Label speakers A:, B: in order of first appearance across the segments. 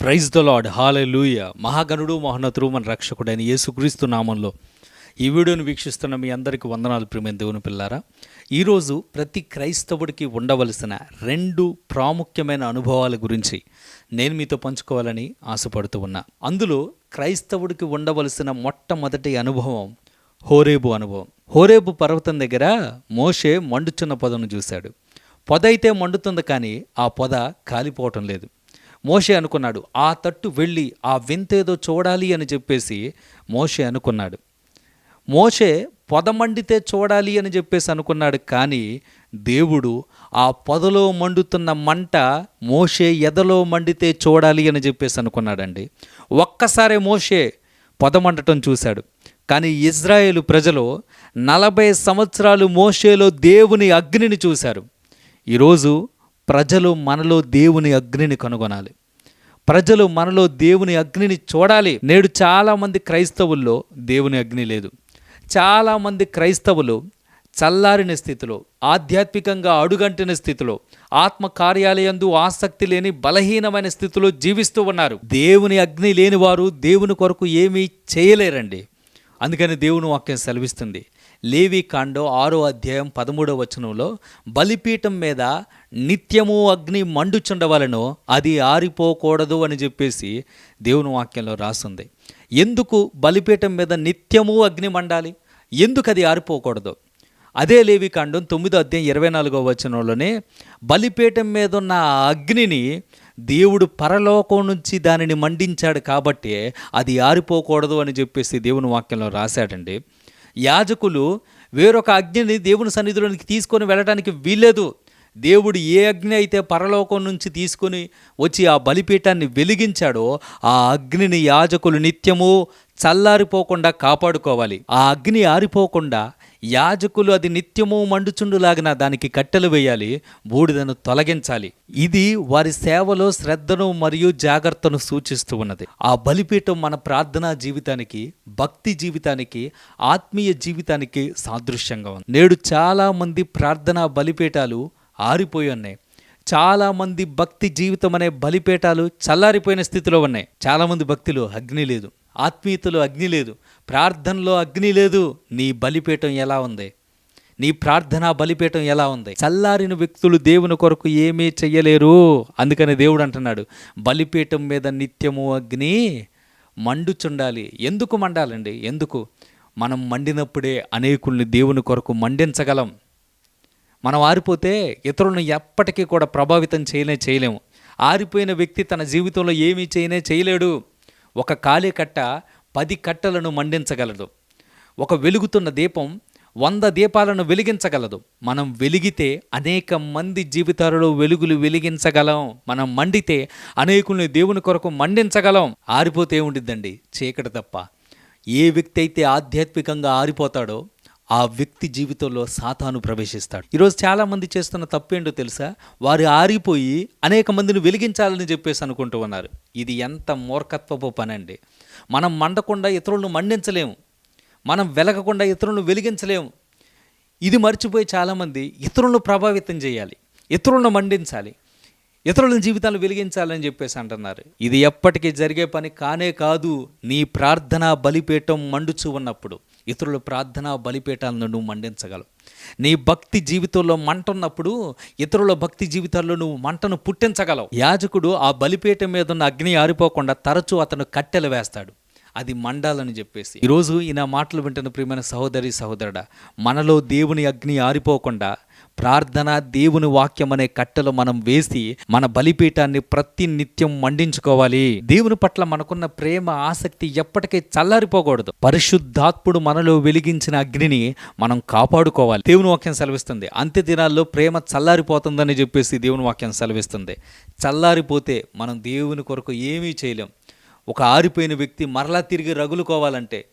A: Praise the lord లూయ మహాగణుడు మహోన్నతుడు మన రక్షకుడైన యేసుక్రీస్తు నామంలో ఈ వీడియోను వీక్షిస్తున్న మీ అందరికీ వందనాలు ప్రియమైన దేవుని పిల్లారా. ఈరోజు ప్రతి క్రైస్తవుడికి ఉండవలసిన రెండు ప్రాముఖ్యమైన అనుభవాల గురించి నేను మీతో పంచుకోవాలని ఆశపడుతూ ఉన్నా. అందులో క్రైస్తవుడికి ఉండవలసిన మొట్టమొదటి అనుభవం హోరేబు అనుభవం. హోరేబు పర్వతం దగ్గర మోషే మండుచున్న పొదను చూశాడు. పొద అయితే మండుతుంది కానీ ఆ పొద కాలిపోవటం లేదు. మోషే అనుకున్నాడు ఆ తట్టు వెళ్ళి ఆ వింతేదో చూడాలి అని చెప్పేసి మోషే అనుకున్నాడు. మోషే పొద మండితే చూడాలి అని చెప్పేసి అనుకున్నాడు కానీ దేవుడు ఆ పొదలో మండుతున్న మంట మోషే ఎదలో మండితే చూడాలి అని చెప్పేసి అనుకున్నాడండి. ఒక్కసారే మోషే పొద మండటం చూశాడు. కానీ ఇజ్రాయేలు ప్రజలు నలభై సంవత్సరాలు మోషేలో దేవుని అగ్నిని చూశారు. ఈరోజు ప్రజలు మనలో దేవుని అగ్నిని కనుగొనాలి. ప్రజలు మనలో దేవుని అగ్నిని చూడాలి. నేడు చాలామంది క్రైస్తవుల్లో దేవుని అగ్ని లేదు. చాలామంది క్రైస్తవులు చల్లారిన స్థితిలో ఆధ్యాత్మికంగా అడుగంటిన స్థితిలో ఆత్మ కార్యాలయందు ఆసక్తి లేని బలహీనమైన స్థితిలో జీవిస్తూ ఉన్నారు. దేవుని అగ్ని లేని వారు దేవుని కొరకు ఏమీ చేయలేరండి. అందుకని దేవుని వాక్యం సెలవిస్తుంది. లేవి కాండో ఆరో అధ్యాయం పదమూడవ వచనంలో బలిపీఠం మీద నిత్యము అగ్ని మండుచుండవలను అది ఆరిపోకూడదు అని చెప్పేసి దేవుని వాక్యంలో రాసింది. ఎందుకు బలిపీఠం మీద నిత్యము అగ్ని మండాలి? ఎందుకు అది ఆరిపోకూడదు? అదే లేవి కాండం తొమ్మిదో అధ్యాయం ఇరవై నాలుగో వచనంలోనే బలిపీఠం మీద ఉన్న అగ్నిని దేవుడు పరలోకం నుంచి దానిని మండించాడు కాబట్టి అది ఆరిపోకూడదు అని చెప్పేసి దేవుని వాక్యంలో రాశాడండి. యాజకులు వేరొక అగ్నిని దేవుని సన్నిధిలోనికి తీసుకొని వెళ్ళడానికి వీల్లేదు. దేవుడు ఏ అగ్ని అయితే పరలోకం నుంచి తీసుకొని వచ్చి ఆ బలిపీఠాన్ని వెలిగించాడో ఆ అగ్నిని యాజకులు నిత్యము చల్లారిపోకుండా కాపాడుకోవాలి. ఆ అగ్ని ఆరిపోకుండా యాజకులు అది నిత్యము మండుచుండులాగిన దానికి కట్టెలు వేయాలి బూడిదను తొలగించాలి. ఇది వారి సేవలో శ్రద్ధను మరియు జాగ్రత్తను సూచిస్తూ ఉన్నది. ఆ బలిపీఠం మన ప్రార్థనా జీవితానికి భక్తి జీవితానికి ఆత్మీయ జీవితానికి సాదృశ్యంగా ఉంది. నేడు చాలా మంది ప్రార్థనా బలిపీఠాలు ఆరిపోయి ఉన్నాయి. చాలామంది భక్తి జీవితం అనే బలిపేటాలు చల్లారిపోయిన స్థితిలో ఉన్నాయి. చాలామంది భక్తిలో అగ్ని లేదు. ఆత్మీయతలో అగ్ని లేదు. ప్రార్థనలో అగ్ని లేదు. నీ బలిపీఠం ఎలా ఉంది? నీ ప్రార్థనా బలిపీఠం ఎలా ఉంది? చల్లారిన వ్యక్తులు దేవుని కొరకు ఏమీ చెయ్యలేరు. అందుకని దేవుడు అంటున్నాడు బలిపీఠం మీద నిత్యము అగ్ని మండుచుండాలి. ఎందుకు మండాలండి? ఎందుకు? మనం మండినప్పుడే అనేకుల్ని దేవుని కొరకు మండించగలం. మనం ఆరిపోతే ఇతరులను ఎప్పటికీ కూడా ప్రభావితం చేయలే చేయలేము. ఆరిపోయిన వ్యక్తి తన జీవితంలో ఏమీ చేయనే చేయలేడు. ఒక కాలే కట్ట పది కట్టలను మండించగలదు. ఒక వెలుగుతున్న దీపం వంద దీపాలను వెలిగించగలదు. మనం వెలిగితే అనేక మంది జీవితాలలో వెలుగులు వెలిగించగలం. మనం మండితే అనేకుల్ని దేవుని కొరకు మండించగలం. ఆరిపోతే ఉండిద్దండి చీకటి తప్ప. ఏ వ్యక్తి అయితే ఆధ్యాత్మికంగా ఆరిపోతాడో ఆ వ్యక్తి జీవితంలో సాతాను ప్రవేశిస్తాడు. ఈరోజు చాలామంది చేస్తున్న తప్పేంటో తెలుసా? వారు ఆరిపోయి అనేక మందిని వెలిగించాలని చెప్పేసి అనుకుంటూ ఉన్నారు. ఇది ఎంత మూర్ఖత్వపు పని అండి మనం మండకుండా ఇతరులను మండించలేము మనం వెలగకుండా ఇతరులను వెలిగించలేము. ఇది మర్చిపోయి చాలామంది ఇతరులను ప్రభావితం చేయాలి. ఇతరులను మండించాలి ఇతరుల జీవితాలు వెలిగించాలని చెప్పేసి అంటున్నారు. ఇది ఎప్పటికీ జరిగే పని కానే కాదు నీ ప్రార్థన బలిపీఠం మండుచు ఉన్నప్పుడు ఇతరుల ప్రార్థన బలిపీఠాలను నువ్వు మండించగలవు. నీ భక్తి జీవితంలో మంట ఉన్నప్పుడు ఇతరుల భక్తి జీవితాల్లో నువ్వు మంటను పుట్టించగలవు. యాజకుడు ఆ బలిపీఠం మీద ఉన్న అగ్ని ఆరిపోకుండా తరచూ అతను కట్టెలు వేస్తాడు. అది మండాలని చెప్పేసి. ఈరోజు ఈ నా మాటలు వింటున్న ప్రియమైన సహోదరి సహోదరుడా మనలో దేవుని అగ్ని ఆరిపోకుండా ప్రార్థన దేవుని వాక్యం అనే కట్టెలు మనం వేసి మన బలిపీఠాన్ని ప్రతి నిత్యం మండించుకోవాలి. దేవుని పట్ల మనకున్న ప్రేమ ఆసక్తి ఎప్పటికీ చల్లారిపోకూడదు. పరిశుద్ధాత్ముడు మనలో వెలిగించిన అగ్నిని మనం కాపాడుకోవాలి. దేవుని వాక్యం సెలవిస్తుంది. అంత్య దినాల్లో ప్రేమ చల్లారిపోతుందని చెప్పేసి దేవుని వాక్యం సెలవిస్తుంది. చల్లారిపోతే మనం దేవుని కొరకు ఏమీ చేయలేం. ఒక ఆరిపోయిన వ్యక్తి మరలా తిరిగి రగులుకోవాలంటే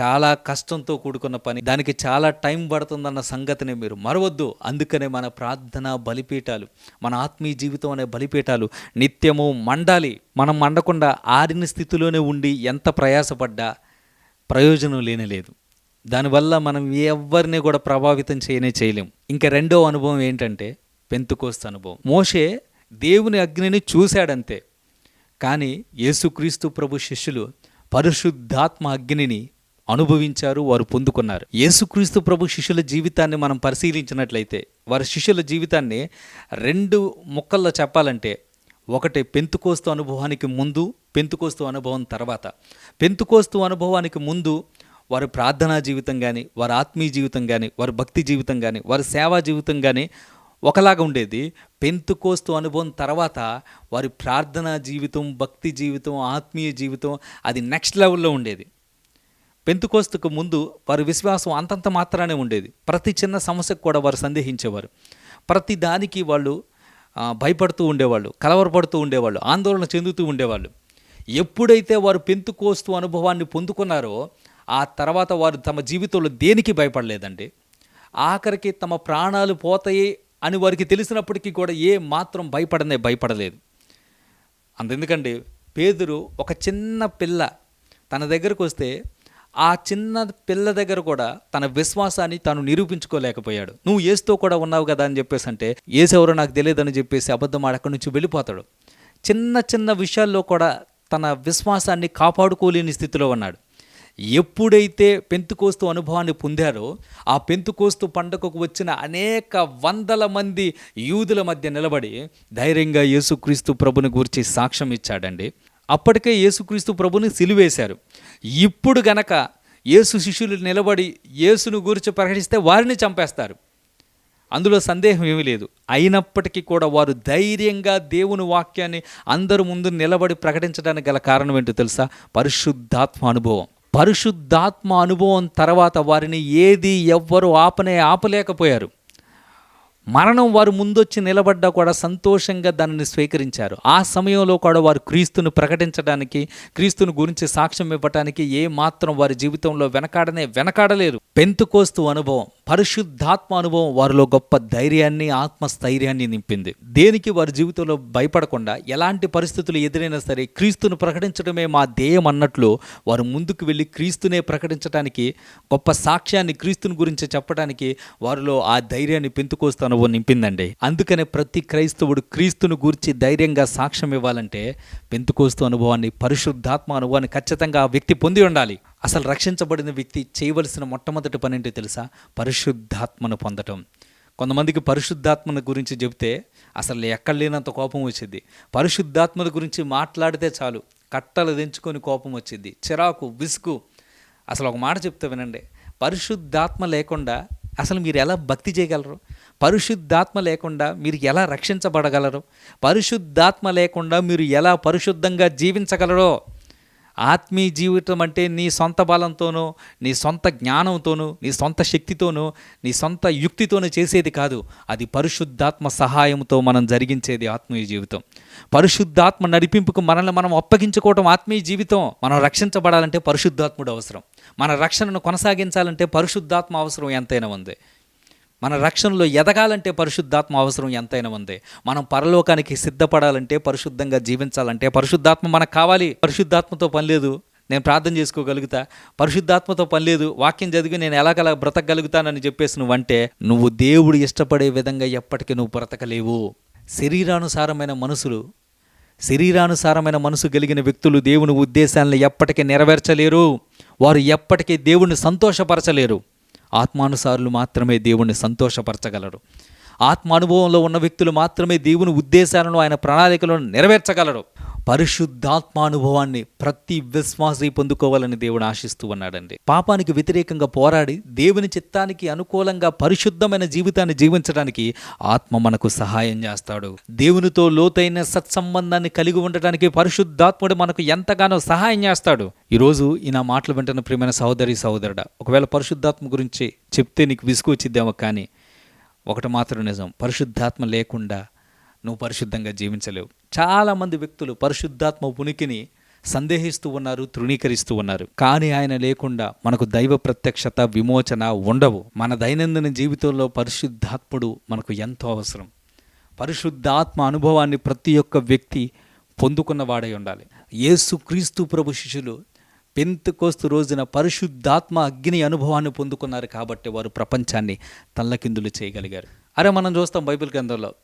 A: చాలా కష్టంతో కూడుకున్న పని. దానికి చాలా టైం పడుతుందన్న సంగతిని మీరు మరవద్దు. అందుకనే మన ప్రార్థన బలిపీఠాలు మన ఆత్మీయ జీవితం అనే బలిపీఠాలు నిత్యము మండాలి. మనం మండకుండా ఆరిన స్థితిలోనే ఉండి ఎంత ప్రయాసపడ్డా ప్రయోజనం లేనలేదు దానివల్ల మనం ఎవరిని కూడా ప్రభావితం చేయనే చేయలేం. ఇంకా రెండో అనుభవం ఏంటంటే పెంతుకోస్త అనుభవం. మోషే దేవుని అగ్నిని చూశాడంతే. కానీ యేసుక్రీస్తు ప్రభు శిష్యులు పరిశుద్ధాత్మ అగ్నిని అనుభవించారు వారు పొందుకున్నారు. యేసుక్రీస్తు ప్రభు శిష్యుల జీవితాన్ని మనం పరిశీలించినట్లయితే వారి శిష్యుల జీవితాన్ని రెండు ముక్కల్లో చెప్పాలంటే ఒకటి పెంతుకోస్తు అనుభవానికి ముందు పెంతుకోస్తు అనుభవం తర్వాత. పెంతుకోస్తు అనుభవానికి ముందు వారి ప్రార్థనా జీవితం కానీ వారి ఆత్మీయ జీవితం కానీ వారి భక్తి జీవితం కానీ వారి సేవా జీవితం కానీ ఒకలాగా ఉండేది. పెంతుకోస్తు అనుభవం తర్వాత వారి ప్రార్థనా జీవితం భక్తి జీవితం ఆత్మీయ జీవితం అది నెక్స్ట్ లెవెల్లో ఉండేది. పెంతుకోస్తుకు ముందు వారి విశ్వాసం అంతంత మాత్రానే ఉండేది. ప్రతి చిన్న సమస్యకు కూడా వారు సందేహించేవారు. ప్రతి దానికి వాళ్ళు భయపడుతూ ఉండేవాళ్ళు కలవరపడుతూ ఉండేవాళ్ళు ఆందోళన చెందుతూ ఉండేవాళ్ళు. ఎప్పుడైతే వారు పెంతుకోస్తు అనుభవాన్ని పొందుకున్నారో ఆ తర్వాత వారు తమ జీవితంలో దేనికి భయపడలేదండి? ఆఖరికి తమ ప్రాణాలు పోతాయి అని వారికి తెలిసినప్పటికీ కూడా ఏ మాత్రం భయపడనే భయపడలేదు. అందుకండి పేదరు ఒక చిన్న పిల్ల తన దగ్గరకు వస్తే ఆ చిన్న పిల్ల దగ్గర కూడా తన విశ్వాసాన్ని తాను నిరూపించుకోలేకపోయాడు. నువ్వు ఏసుతో కూడా ఉన్నావు కదా అని చెప్పేసి అంటే ఏసెవరో నాకు తెలియదని చెప్పేసి అబద్ధం అక్కడి నుంచి వెళ్ళిపోతాడు. చిన్న చిన్న విషయాల్లో కూడా తన విశ్వాసాన్ని కాపాడుకోలేని స్థితిలో ఉన్నాడు. ఎప్పుడైతే పెంతుకోస్తు అనుభవాన్ని పొందారో ఆ పెంతుకోస్తు పండుగకు వచ్చిన అనేక వందల మంది యూదుల మధ్య నిలబడి ధైర్యంగా యేసుక్రీస్తు ప్రభుని గురించి సాక్ష్యం ఇచ్చాడండి. అప్పటికే యేసుక్రీస్తు ప్రభుని సిలివేశారు. ఇప్పుడు గనక యేసు శిష్యులు నిలబడి యేసును గురించి ప్రకటిస్తే వారిని చంపేస్తారు. అందులో సందేహం ఏమీ లేదు. అయినప్పటికీ కూడా వారు ధైర్యంగా దేవుని వాక్యాన్ని అందరి ముందు నిలబడి ప్రకటించడానికి గల కారణం ఏంటో తెలుసా? పరిశుద్ధాత్మ అనుభవం. పరిశుద్ధాత్మ అనుభవం తర్వాత వారిని ఏది ఎవ్వరు ఆపనే ఆపలేకపోయారు. మరణం వారు ముందొచ్చి నిలబడ్డా కూడా సంతోషంగా దానిని స్వీకరించారు. ఆ సమయంలో కూడా వారు క్రీస్తును ప్రకటించడానికి క్రీస్తుని గురించి సాక్ష్యం ఇవ్వటానికి ఏ మాత్రం వారి జీవితంలో వెనకాడనే వెనకాడలేరు. పెంతుకోస్తు అనుభవం పరిశుద్ధాత్మ అనుభవం వారిలో గొప్ప ధైర్యాన్ని ఆత్మస్థైర్యాన్ని నింపింది. దేనికి వారి జీవితంలో భయపడకుండా ఎలాంటి పరిస్థితులు ఎదురైనా సరే క్రీస్తును ప్రకటించడమే మా ధ్యేయం అన్నట్లు వారు ముందుకు వెళ్ళి క్రీస్తునే ప్రకటించడానికి గొప్ప సాక్ష్యాన్ని క్రీస్తుని గురించి చెప్పడానికి వారిలో ఆ ధైర్యాన్ని పెంతుకోస్తాను అనుభవం నింపిందండి. అందుకనే ప్రతి క్రైస్తవుడు క్రీస్తును గూర్చి ధైర్యంగా సాక్ష్యం ఇవ్వాలంటే పెంతుకోస్తు అనుభవాన్ని పరిశుద్ధాత్మ అనుభవాన్ని ఖచ్చితంగా ఆ వ్యక్తి పొంది ఉండాలి. అసలు రక్షించబడిన వ్యక్తి చేయవలసిన మొట్టమొదటి పని ఏంటో తెలుసా? పరిశుద్ధాత్మను పొందటం. కొంతమందికి పరిశుద్ధాత్మను గురించి చెబితే అసలు ఎక్కడ లేనంత కోపం వచ్చింది పరిశుద్ధాత్మల గురించి మాట్లాడితే చాలు. కట్టలు దించుకొని కోపం వచ్చింది చిరాకు విసుగు. అసలు ఒక మాట చెప్తే వినండి. పరిశుద్ధాత్మ లేకుండా అసలు మీరు ఎలా భక్తి చేయగలరు? పరిశుద్ధాత్మ లేకుండా మీరు ఎలా రక్షించబడగలరు? పరిశుద్ధాత్మ లేకుండా మీరు ఎలా పరిశుద్ధంగా జీవించగలరో? ఆత్మీయ జీవితం అంటే నీ సొంత బలంతోనో నీ సొంత జ్ఞానంతోనో నీ సొంత శక్తితోనూ నీ సొంత యుక్తితోనో చేసేది కాదు. అది పరిశుద్ధాత్మ సహాయంతో మనం జరిగించేది ఆత్మీయ జీవితం. పరిశుద్ధాత్మ నడిపింపుకు మనల్ని మనం అప్పగించుకోవటం ఆత్మీయ జీవితం. మనం రక్షించబడాలంటే పరిశుద్ధాత్ముడు అవసరం. మన రక్షణను కొనసాగించాలంటే పరిశుద్ధాత్మ అవసరం ఎంతైనా ఉంది. మన రక్షణలో ఎదగాలంటే పరిశుద్ధాత్మ అవసరం ఎంతైనా ఉంది. మనం పరలోకానికి సిద్ధపడాలంటే పరిశుద్ధంగా జీవించాలంటే పరిశుద్ధాత్మ మనకు కావాలి. పరిశుద్ధాత్మతో పని లేదు. నేను ప్రార్థన చేసుకోగలుగుతా. పరిశుద్ధాత్మతో పని లేదు. వాక్యం చదివి నేను ఎలాగలా బ్రతకగలుగుతానని చెప్పేసి నువ్వంటే నువ్వు దేవుడు ఇష్టపడే విధంగా ఎప్పటికీ నువ్వు బ్రతకలేవు. శరీరానుసారమైన మనసులు శరీరానుసారమైన మనసు కలిగిన వ్యక్తులు దేవుని ఉద్దేశాలను ఎప్పటికీ నెరవేర్చలేరు. వారు ఎప్పటికీ దేవుణ్ణి సంతోషపరచలేరు. ఆత్మానుసారులు మాత్రమే దేవుణ్ణి సంతోషపరచగలరు. ఆత్మ అనుభవంలో ఉన్న వ్యక్తులు మాత్రమే దేవుని ఉద్దేశాలను ఆయన ప్రణాళికలను నెరవేర్చగలరు. పరిశుద్ధాత్మానుభవాన్ని ప్రతి విశ్వాసి పొందుకోవాలని దేవుడు ఆశిస్తూ ఉన్నాడండి. పాపానికి వ్యతిరేకంగా పోరాడి దేవుని చిత్తానికి అనుకూలంగా పరిశుద్ధమైన జీవితాన్ని జీవించడానికి ఆత్మ మనకు సహాయం చేస్తాడు. దేవునితో లోతైన సత్సంబంధాన్ని కలిగి ఉండటానికి పరిశుద్ధాత్ముడు మనకు ఎంతగానో సహాయం చేస్తాడు. ఈరోజు ఈ నా మాటలు వింటున్న ప్రియమైన సహోదరి సహోదరుడ ఒకవేళ పరిశుద్ధాత్మ గురించి చెప్తే నీకు విసుగు వచ్చిద్దేమో కానీ ఒకటి మాత్రం నిజం పరిశుద్ధాత్మ లేకుండా నువ్వు పరిశుద్ధంగా జీవించలేవు. చాలామంది వ్యక్తులు పరిశుద్ధాత్మ ఉనికిని సందేహిస్తూ ఉన్నారు తృణీకరిస్తూ ఉన్నారు. కానీ ఆయన లేకుండా మనకు దైవ ప్రత్యక్షత విమోచన ఉండవు. మన దైనందిన జీవితంలో పరిశుద్ధాత్ముడు మనకు ఎంతో అవసరం. పరిశుద్ధాత్మ అనుభవాన్ని ప్రతి ఒక్క వ్యక్తి పొందుకున్నవాడై ఉండాలి. యేసు క్రీస్తు ప్రభు శిష్యులు పెంతుకోస్తు రోజున పరిశుద్ధాత్మ అగ్ని అనుభవాన్ని పొందుకున్నారు కాబట్టి వారు ప్రపంచాన్ని తల్లకిందులు చేయగలిగారు. అరే మనం చూస్తాం బైబిల్ గ్రంథంలో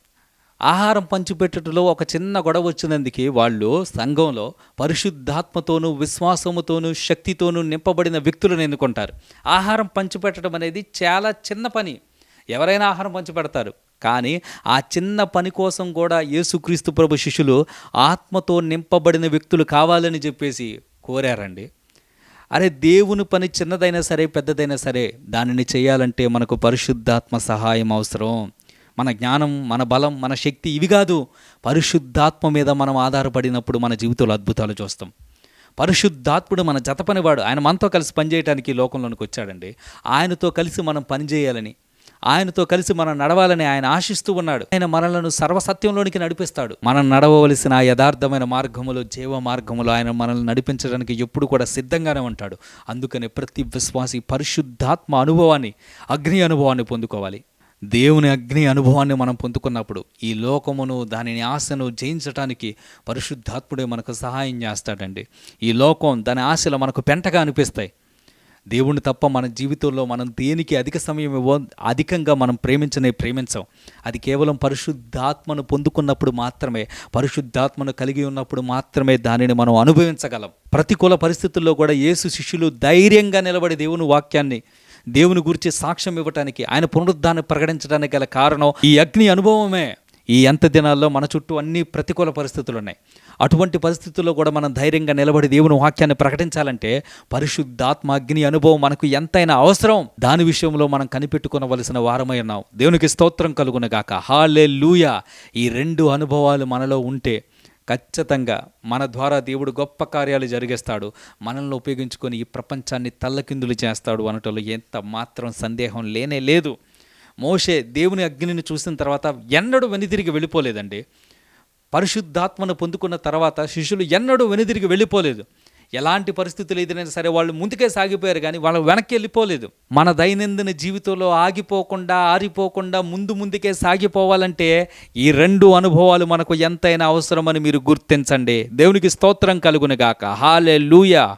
A: ఆహారం పంచిపెట్టుటలో ఒక చిన్న గొడవ వచ్చినందుకే వాళ్ళు సంఘంలో పరిశుద్ధాత్మతోనూ విశ్వాసముతోనూ శక్తితోనూ నింపబడిన వ్యక్తులను ఎన్నుకుంటారు. ఆహారం పంచిపెట్టడం అనేది చాలా చిన్న పని. ఎవరైనా ఆహారం పంచిపెడతారు. కానీ ఆ చిన్న పని కోసం కూడా యేసుక్రీస్తు ప్రభు శిష్యులు ఆత్మతో నింపబడిన వ్యక్తులు కావాలని చెప్పేసి కోరారండి. అరే దేవుని పని చిన్నదైనా సరే పెద్దదైనా సరే దానిని చేయాలంటే మనకు పరిశుద్ధాత్మ సహాయం అవసరం. మన జ్ఞానం మన బలం మన శక్తి ఇవి కాదు. పరిశుద్ధాత్మ మీద మనం ఆధారపడినప్పుడు మన జీవితంలో అద్భుతాలు చూస్తాం. పరిశుద్ధాత్ముడు మన జత పనివాడు. ఆయన మనతో కలిసి పనిచేయడానికి లోకంలోనికి వచ్చాడండి. ఆయనతో కలిసి మనం పనిచేయాలని ఆయనతో కలిసి మనం నడవాలని ఆయన ఆశిస్తూ ఉన్నాడు. ఆయన మనలను సర్వసత్యంలోనికి నడిపిస్తాడు. మనం నడవవలసిన ఆ యథార్థమైన మార్గములో జీవ మార్గములో ఆయన మనల్ని నడిపించడానికి ఎప్పుడు కూడా సిద్ధంగానే ఉంటాడు. అందుకని ప్రతి విశ్వాసి పరిశుద్ధాత్మ అనుభవాన్ని అగ్ని అనుభవాన్ని పొందుకోవాలి. దేవుని అగ్ని అనుభవాన్ని మనం పొందుకున్నప్పుడు ఈ లోకమును దానిని ఆశను జయించడానికి పరిశుద్ధాత్ముడే మనకు సహాయం చేస్తాడండి. ఈ లోకం దాని ఆశలు మనకు పెంటగా అనిపిస్తాయి. దేవుణ్ణి తప్ప మన జీవితంలో మనం దేనికి అధిక సమయం ఇవ్వ అధికంగా మనం ప్రేమించనే ప్రేమించం. అది కేవలం పరిశుద్ధాత్మను పొందుకున్నప్పుడు మాత్రమే పరిశుద్ధాత్మను కలిగి ఉన్నప్పుడు మాత్రమే దానిని మనం అనుభవించగలం. ప్రతికూల పరిస్థితుల్లో కూడా యేసు శిష్యులు ధైర్యంగా నిలబడి దేవుని వాక్యాన్ని దేవుని గురించి సాక్ష్యం ఇవ్వటానికి ఆయన పునరుద్ధాన్ని ప్రకటించడానికి గల కారణం ఈ అగ్ని అనుభవమే. ఈ ఎంత దినాల్లో మన చుట్టూ అన్ని ప్రతికూల పరిస్థితులు ఉన్నాయి. అటువంటి పరిస్థితుల్లో కూడా మనం ధైర్యంగా నిలబడి దేవుని వాక్యాన్ని ప్రకటించాలంటే పరిశుద్ధాత్మ అగ్ని అనుభవం మనకు ఎంతైనా అవసరం. దాని విషయంలో మనం కనిపెట్టుకునవలసిన వారమై ఉన్నాం. దేవునికి స్తోత్రం కలుగునగాక హాలే ఈ రెండు అనుభవాలు మనలో ఉంటే ఖచ్చితంగా మన ద్వారా దేవుడు గొప్ప కార్యాలు జరిగేస్తాడు. మనల్ని ఉపయోగించుకొని ఈ ప్రపంచాన్ని తల్లకిందులు చేస్తాడు అనటంలో ఎంత మాత్రం సందేహం లేనే లేదు. మోషే దేవుని అగ్నిని చూసిన తర్వాత ఎన్నడూ వెనుదిరిగి వెళ్ళిపోలేదండి. పరిశుద్ధాత్మను పొందుకున్న తర్వాత శిష్యులు ఎన్నడూ వెనుదిరిగి వెళ్ళిపోలేదు. ఎలాంటి పరిస్థితులు ఎదురైనా సరే వాళ్ళు ముందుకే సాగిపోయారు కానీ వాళ్ళు వెనక్కి వెళ్ళిపోలేదు. మన దైనందిన జీవితంలో ఆగిపోకుండా ఆరిపోకుండా ముందు ముందుకే సాగిపోవాలంటే ఈ రెండు అనుభవాలు మనకు ఎంతైనా అవసరమని మీరు గుర్తించండి. దేవునికి స్తోత్రం కలుగునుగాక హాలే లూయా